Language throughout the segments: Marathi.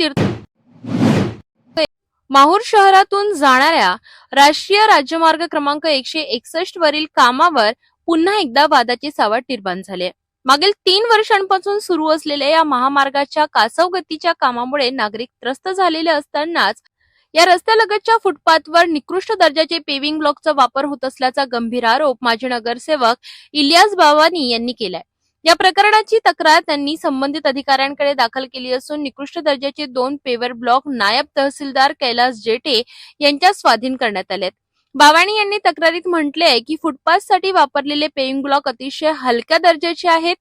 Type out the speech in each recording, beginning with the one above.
तीर्थ. माहूर शहरातून जाणाऱ्या राष्ट्रीय राज्यमार्ग क्रमांक एकशे एकसष्ट वरील कामावर पुन्हा एकदा वादाची सावट निर्माण झाली. मागील तीन वर्षांपासून सुरू असलेल्या या महामार्गाच्या कासव गतीच्या कामामुळे नागरिक त्रस्त झालेले असतानाच या रस्त्यालगतच्या फुटपाथवर निकृष्ट दर्जाचे पेविंग ब्लॉकचा वापर होत असल्याचा गंभीर आरोप माजी नगरसेवक इलियास बावानी यांनी केलाय. या प्रकरणाची तक्रार त्यांनी संबंधित अधिकाऱ्यांकडे दाखल केली असून निकृष्ट दर्जाचे दोन पेवर ब्लॉक नायब तहसीलदार कैलास जेटे यांच्या स्वाधीन करण्यात आलेत. बावाणी यांनी तक्रारीत म्हटले की फुटपाथसाठी वापरलेले पेईंग ब्लॉक अतिशय हलक्या दर्जाचे आहेत.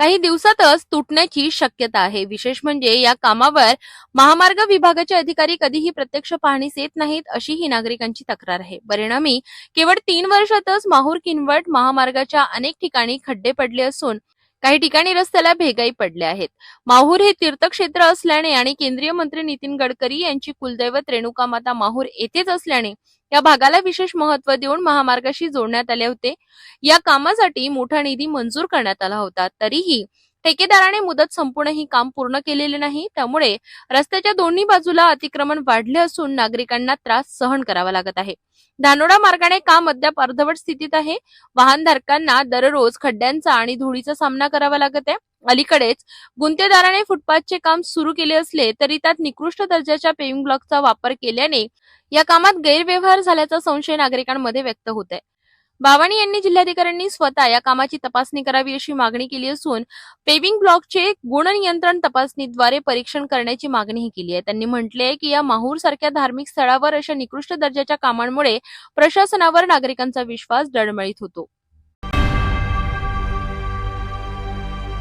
काही दिवसातच तुटण्याची शक्यता आहे. विशेष म्हणजे या कामावर महामार्ग विभागाचे अधिकारी कधीही प्रत्यक्ष पाहणीस येत नाहीत अशी ही नागरिकांची तक्रार आहे. परिणामी केवळ तीन वर्षातच माहूर किनवट महामार्गाच्या अनेक ठिकाणी खड्डे पडले असून काही ठिकाणी रस्त्याला भेगाई पडल्या आहेत. माहूर हे तीर्थक्षेत्र असल्याने आणि केंद्रीय मंत्री नितीन गडकरी यांची कुलदैवत रेणुका माता माहूर येथेच असल्याने या भागाला विशेष महत्त्व देऊन महामार्गाशी जोडण्यात आले होते. या कामासाठी मोठा निधी मंजूर करण्यात आला होता. तरीही ठेकेदाराने मुदत संपूर्ण ही काम पूर्ण केलेले नाही. त्यामुळे रस्त्याच्या दोन्ही बाजूला अतिक्रमण वाढले असून नागरिकांना त्रास सहन करावा लागत आहे. धानोडा मार्गाने काम अद्याप अर्धवट स्थितीत आहे. वाहनधारकांना दररोज खड्ड्यांचा आणि धुळीचा सामना करावा लागत आहे. अलीकडेच गुंतेदाराने फुटपाथचे काम सुरू केले असले तरी त्यात निकृष्ट दर्जाच्या पेविंग ब्लॉकचा वापर केल्याने या कामात गैरव्यवहार झाल्याचा संशय नागरिकांमध्ये व्यक्त होत आहे. बावाणी यांनी जिल्हाधिकाऱ्यांनी स्वतः या कामाची तपासणी करावी अशी मागणी केली असून पेविंग ब्लॉकचे गुणनियंत्रण तपासणीद्वारे परीक्षण करण्याची मागणीही केली आहे. त्यांनी म्हटले आहे की या माहूर सारख्या धार्मिक स्थळावर अशा निकृष्ट दर्जाच्या कामांमुळे प्रशासनावर नागरिकांचा विश्वास डळमळीत होतो.